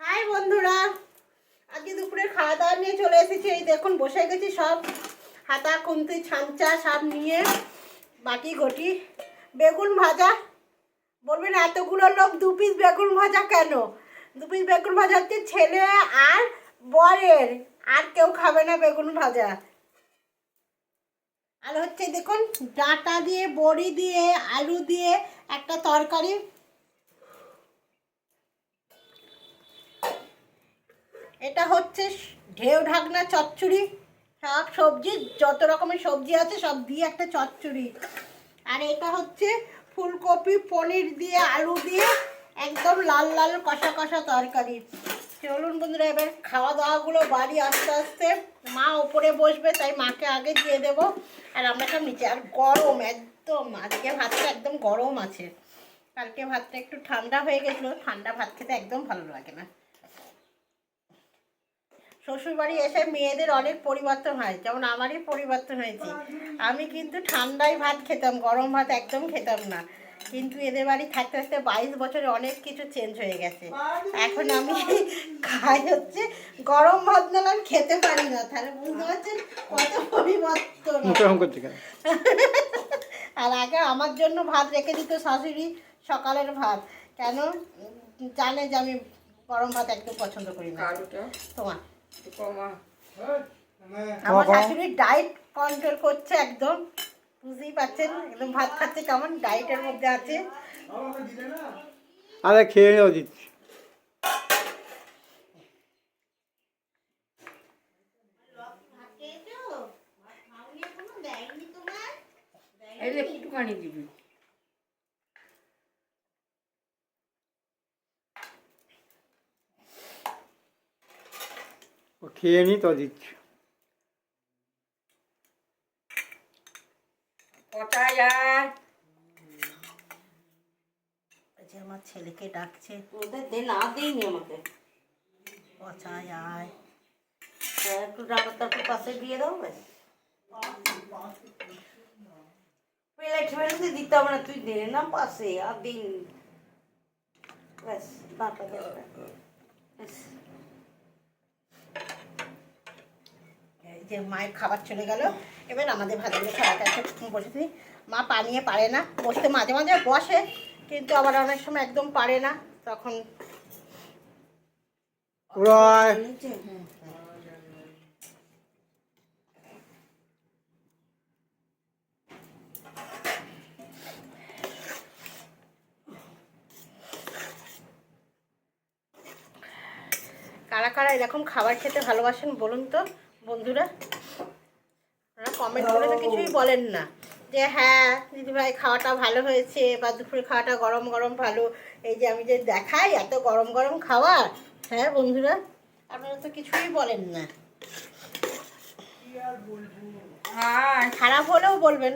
High বন্ধুরা, আজকে দুপুরে খাওয়া দাওয়া নিয়ে চলে এসেছি। এই দেখুন, বসে গেছি সব। হাতা, খুন্তি, ছাঞ্চা সব নিয়ে, বাটি, ঘটি। বেগুন ভাজা। বলবেন এতগুলো লোক দু পিস বেগুন ভাজা কেন? দু পিস বেগুন ভাজা হচ্ছে ছেলে আর বরের। আর কেউ খাবে না বেগুন ভাজা। আর হচ্ছে দেখুন, ডাঁটা দিয়ে, বড়ি দিয়ে, আলু দিয়ে একটা তরকারি। এটা হচ্ছে ঢেউ, ঢাকনা, চচ্চড়ি, শাক, সবজি, যত রকমের সবজি আছে সব দিয়ে একটা চচ্চড়ি। আর এটা হচ্ছে ফুলকপি, পনির দিয়ে, আলু দিয়ে একদম লাল লাল, কষা কষা তরকারি। চলুন বন্ধুরা, এবার খাওয়া দাওয়াগুলো বাড়ি আস্তে আস্তে। মা ওপরে বসবে, তাই মাকে আগে দিয়ে দেবো। আর আমরা সব নিচে, আর গরম একদম, আজকে ভাতটা একদম গরম আছে। কালকে ভাতটা একটু ঠান্ডা হয়ে গেছিল, ঠান্ডা ভাত খেতে একদম ভালো লাগে না। শ্বশুরবাড়ি এসে মেয়েদের অনেক পরিবর্তন হয় যেমন আমারই পরিবর্তন হয়েছে। আমি কিন্তু ঠান্ডায় ভাত খেতাম গরম ভাত একদম খেতাম না। কিন্তু এদের বাড়ি থাকতে থাকতে বাইশ বছরে অনেক কিছু চেঞ্জ হয়ে গেছে। এখন আমি খাই হচ্ছে গরম ভাত না আমি খেতে পারি না তাহলে বুঝতে পারছেন কত পরিবর্তন। আর আগে আমার জন্য ভাত রেখে দিত শাশুড়ি সকালের ভাত। কেন? জানে যে আমি গরম ভাত একদম পছন্দ করি না। তোমার? আমার শাশুড়ি ডায়েট কন্ট্রোল করছে একদম। বুঝতেই পারছেন? একদম ভাত খাচ্ছে কেমন? ডায়েটের মধ্যে আছে। আরে খেয়ে দিচ্ছি একটুখানি দিবি। ও খেয়ে নি তো দিচ্ছি আমার ছেলেকে ডাকছে। ওদের দে না দিইনি আমাকে। পচায়। আয় হ্যাঁ, একটু ডাক্তার পাশে দিয়ে দাও প্লেট ফেলতে দিতে হবে না তুই দে না পাশে আর দিন। ব্যাস ডাটা দে ওটা। ব্যাস। এই যে মায়ের খাবার চলে গেল। এবার আমাদের ভাজলে খাবার কাছে বসেছি মা পানিয়ে পারে না। বসতে মাঝে মাঝে বসে কিন্তু আবার অনেক সময় একদম পারে না। তখন কারা কারা এরকম খাবার খেতে ভালোবাসেন বলুন তো? বন্ধুরা আপনারা কমেন্ট করে তো কিছুই বলেন না। যে হ্যাঁ দিদিভাই খাওয়াটা ভালো হয়েছে বা দুপুরে খাওয়াটা গরম গরম ভালো। এই যে আমি যে দেখাই এত গরম গরম খাবার হ্যাঁ বন্ধুরা আপনারা তো কিছুই বলেন না। খারাপ হলেও বলবেন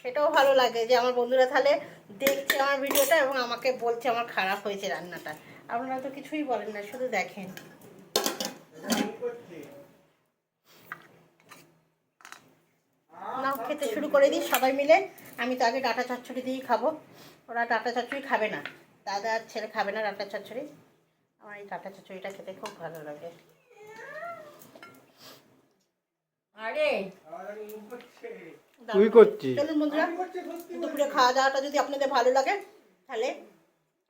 সেটাও ভালো লাগে যে আমার বন্ধুরা তাহলে দেখছে আমার ভিডিওটা এবং আমাকে বলছে আমার খারাপ হয়েছে রান্নাটা। আপনারা তো কিছুই বলেন না শুধু দেখেন না খেতে শুরু করে দিই সবাই মিলে। আমি তো আগে ডাটা চচ্চড়ি দিয়েই খাব। ওরা ডাটা চচ্চড়ি খাবে না। দাদা আর ছেলে খাবে না ডাটা চচ্চড়ি। আমার এই ডাটা চচ্চড়িটা খেতে খুব ভালো লাগে। আরে! তুই করছিস? চলুন বন্ধুরা দুপুরে খাওয়া দাওয়াটা যদি আপনাদের ভালো লাগে তাহলে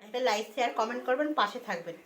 একটা লাইক শেয়ার কমেন্ট করবেন পাশে থাকবেন।